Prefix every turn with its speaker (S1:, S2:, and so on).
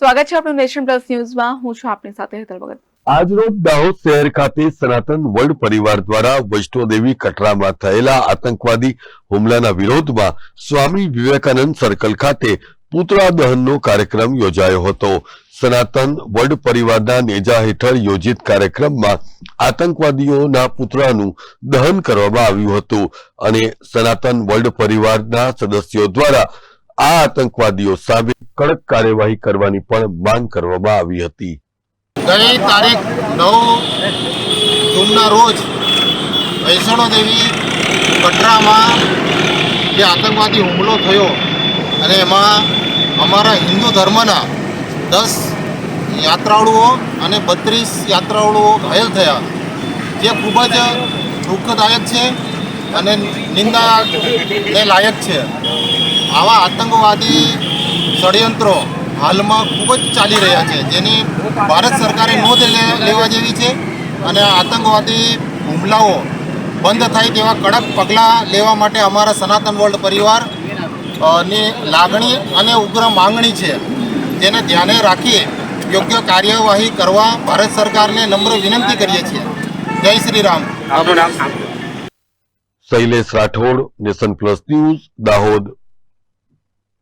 S1: સ્વાગત છે આપણું નેશન પ્લસ ન્યૂઝમાં. હું છું આપની સાથે હેતલ ભગત.
S2: આજરોજ દાહોદ શહેર ખાતે સનાતન વર્લ્ડ પરિવાર દ્વારા વૈષ્ણોદેવી કટરામાં થયેલા આતંકવાદી હુમલાના વિરોધમાં સ્વામી વિવેકાનંદ સર્કલ ખાતે પુતળા દહનનો કાર્યક્રમ યોજાયો હતો. સનાતન વર્લ્ડ પરિવારના નેજા હેઠળ યોજિત કાર્યક્રમમાં આતંકવાદીઓના પુતળાનું દહન કરવામાં આવ્યું હતું અને સનાતન વર્લ્ડ પરિવારના સદસ્યો દ્વારા આ આતંકવાદીઓ સામે કડક કાર્યવાહી કરવાની પણ માંગ કરવામાં આવી હતી.
S3: ગઈ તારીખ નવ જૂનના રોજ વૈષ્ણો દેવી કટરામાં જે આતંકવાદી હુમલો થયો અને એમાં અમારા હિન્દુ ધર્મના દસ યાત્રાળુઓ અને બત્રીસ યાત્રાળુઓ ઘાયલ થયા. જે ખૂબ જ દુઃખદાયક છે અને નિંદાને લાયક છે. આવા આતંકવાદી ષડયંત્રો હાલમાં ખૂબ જ ચાલી રહ્યા છે જેની ભારત સરકારે નોંધ લે- લેવા જેવી છે અને આતંકવાદી હુમલાઓ બંધ થાય તેવા કડક પગલાં લેવા માટે અમારા સનાતન વર્લ્ડ પરિવારની લાગણી અને ઉગ્ર માંગણી છે. જેને ધ્યાને રાખી યોગ્ય કાર્યવાહી કરવા ભારત સરકારને નમ્ર વિનંતી કરીએ છીએ. જય Shri Ram.
S2: Shailesh Rathod nation plus news Dahod.